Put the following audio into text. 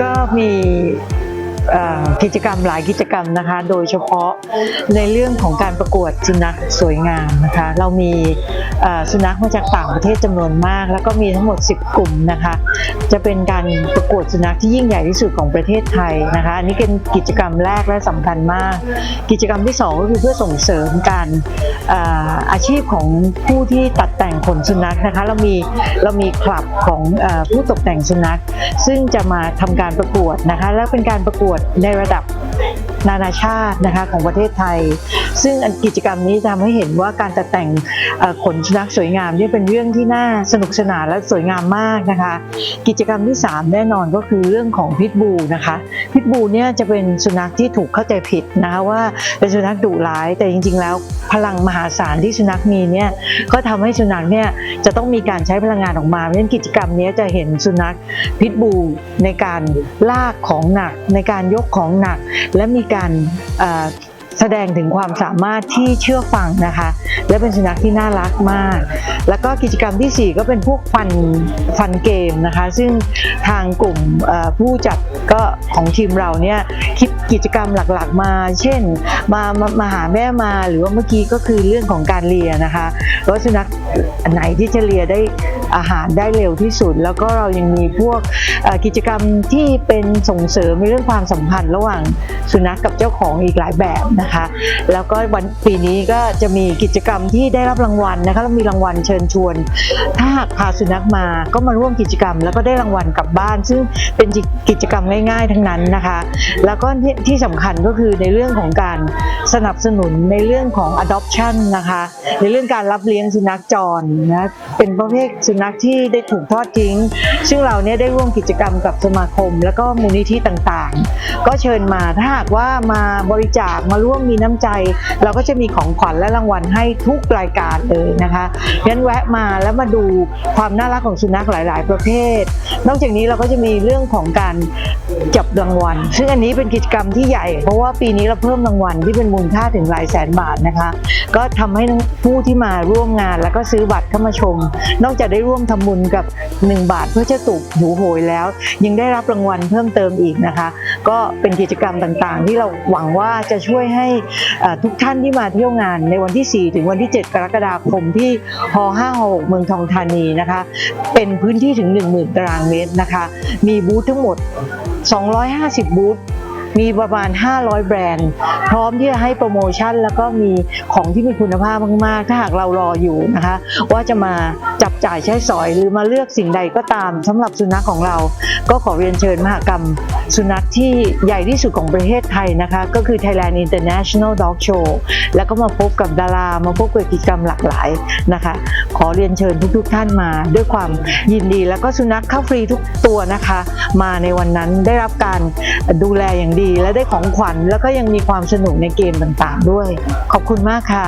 ก็มีกิจกรรมหลายกิจกรรมนะคะ โดยเฉพาะในเรื่องของการประกวดสุนัขสวยงามนะคะ เรามี สุนัขมาจากต่างประเทศจำนวนมาก แล้วก็มีทั้งหมด 10 กลุ่มนะคะ จะเป็นการประกวดสุนัขที่ยิ่งใหญ่ที่สุดของประเทศไทยนะคะอันนี้เป็นกิจกรรมแรกและสำคัญมาก กิจกรรมที่สองก็คือเพื่อส่งเสริมการอาชีพของผู้ที่ตัดแต่งขนสุนัขนะคะเรามีเรามีคลับของอผู้ตกแต่งสุนัข ซึ่งจะมาทำการประกวดนะคะ แล้วเป็นการประกวดในระดับนานาชาตินะคะของประเทศไทย ซึ่งกิจกรรมนี้ทำให้เห็นว่าการตัดแต่งขนสุนัขสวยงามนี่เป็นเรื่องที่น่าสนุกสนานและสวยงามมากนะคะ กิจกรรมที่ 3 แน่นอนก็คือเรื่องของพิทบูนะคะพิทบูเนี่ยจะเป็นสุนัขที่ถูกเข้าใจผิดนะคะว่าเป็นสุนัขดุร้ายแต่จริง ๆ แล้วพลังมหาศาลที่สุนัขมีเนี่ยก็ทำให้สุนัขเนี่ยจะต้องมีการใช้พลังงานออกมาเพราะฉะนั้นกิจกรรมนี้จะเห็นสุนัขพิทบูในการลากของหนักในการยกของหนัก และมีการแสดงถึงความสามารถที่เชื่อฟังนะคะ และเป็นสุนัขที่น่ารักมาก แล้วก็กิจกรรมทีสี่ 4 ก็เป็นพวกฟันฟันเกมนะคะ ซึ่งทางกลุ่มผู้จัดก็ของทีมเราเนี่ยคิดกิจกรรมหลักๆมา เช่นมามามาหาแม่มาหรือว่าเมื่อกี้ก็คือเรื่องของการเลียนะคะว่าสุนัขไหนที่จะเลียได้ อาหารได้เร็วที่สุด แล้วก็เรายังมีพวกกิจกรรมที่เป็นส่งเสริมในเรื่องความสัมพันธ์ระหว่างสุนัขกับเจ้าของอีกหลายแบบนะคะ แล้วก็วันปีนี้ก็จะมีกิจกรรมที่ได้รับรางวัลนะคะมีรางวัลเชิญชวน ถ้าหากพาสุนัขมาก็มาร่วมกิจกรรม แล้วก็ได้รางวัลกลับบ้าน ซึ่งเป็นกิจกรรมง่าย ๆ ทั้งนั้นนะคะ แล้วก็ที่ที่สำคัญก็คือในเรื่องของการสนับสนุนในเรื่องของ adoption นะคะ ในเรื่องการรับเลี้ยงสุนัขจรนะเป็นประเภทสุนัขที่ได้ถูกทอดทิ้ง ซึ่งเราเนี่ยได้ร่วมกิจกรรมกับสมาคม แล้วก็มูลนิธิต่างๆ ก็เชิญมาถ้าหากว่ามาบริจาคมาร่วมมีน้ำใจ เราก็จะมีของขวัญและรางวัลให้ทุกรายการเลยนะคะงั้นแวะมาแล้วมาดูความน่ารักของสุนัขหลาย ๆ ประเภท นอกจากนี้เราก็จะมีเรื่องของการจับรางวัล ซึ่งอันนี้เป็นกิจกรรมที่ใหญ่ เพราะว่าปีนี้เราเพิ่มรางวัลที่เป็นมูลค่าถึงหลายแสนบาทนะคะ ก็ทำให้ผู้ที่มาร่วมงาน แล้วก็ซื้อบัตรเข้ามาชม นอกจากได้ร่วมทำบุญกับ 1 บาทเพื่อจะตุกหูโหยแล้ว ยังได้รับรางวัลเพิ่มเติมอีกนะคะ ก็เป็นกิจกรรมต่างๆ ที่เราหวังว่าจะช่วยให้ทุกท่านที่มาเที่ยวงานในวันที่ 4 ถึงวันที่ 7 กรกฎาคมที่ฮ56เมืองทองธานีนะคะ เป็นพื้นที่ถึง 10,000 ตารางเมตรนะคะ มีบูธทั้งหมด 250 บูธ มีประมาณ 500 แบรนด์ พร้อมที่จะให้โปรโมชั่น แล้วก็มีของที่มีคุณภาพมากๆ ถ้าหากเรารออยู่นะคะ ว่าจะมาจับจ่ายใช้สอยหรือมาเลือกสิ่งใดก็ตามสำหรับสุนัขของเรา ก็ขอเรียนเชิญมหากรรม สุนัขที่ใหญ่ที่สุดของประเทศไทยนะคะ ก็คือ Thailand International Dog Show แล้วก็มาพบกับดารา มาพบกับกิจกรรมหลากหลายนะคะ ขอเรียนเชิญทุกๆท่านมาด้วยความยินดี แล้วก็สุนัขเข้าฟรีทุกตัวนะคะ มาในวันนั้นได้รับการดูแลอย่างดีดีและได้ของขวัญแล้วก็ยังมีความสนุกในเกมต่างๆด้วย ขอบคุณมากค่ะ